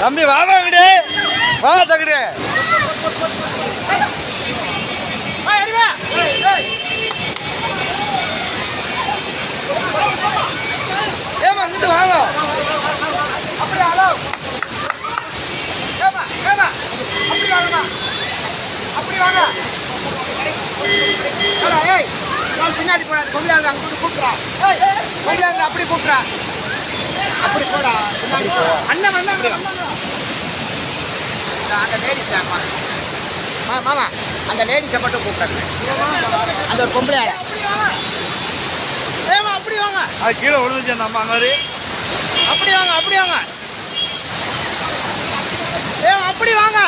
தம்பி வாங்க விடு வா தகுடு இங்கிட்டு வாங்க. அப்படி ஹலோ? ஏமா ஏமா அப்படி வாங்கம்மா. அப்படி வாங்க. ஏய் நான் பின்னாடி போனா கொண்டாந்து அங்க கூட்டு கூப்பிட்றா. ஏய் கொண்டாந்து அப்படி கூப்பிட்றா. அப்படி போடா. அண்ணன் அண்ணன் அந்த லேடிஸ் அம்மா மா மாமா அந்த லேடிஸை மட்டும் கூப்பிட்றாங்க அந்த ஒரு பொம்பளை. ஏமா அப்படி வாங்க. அது கீழே விழுந்துச்சு அந்த அம்மா மாதிரி. அப்படி வாங்க அப்படி வாங்க. ஏ அப்படி வாங்க.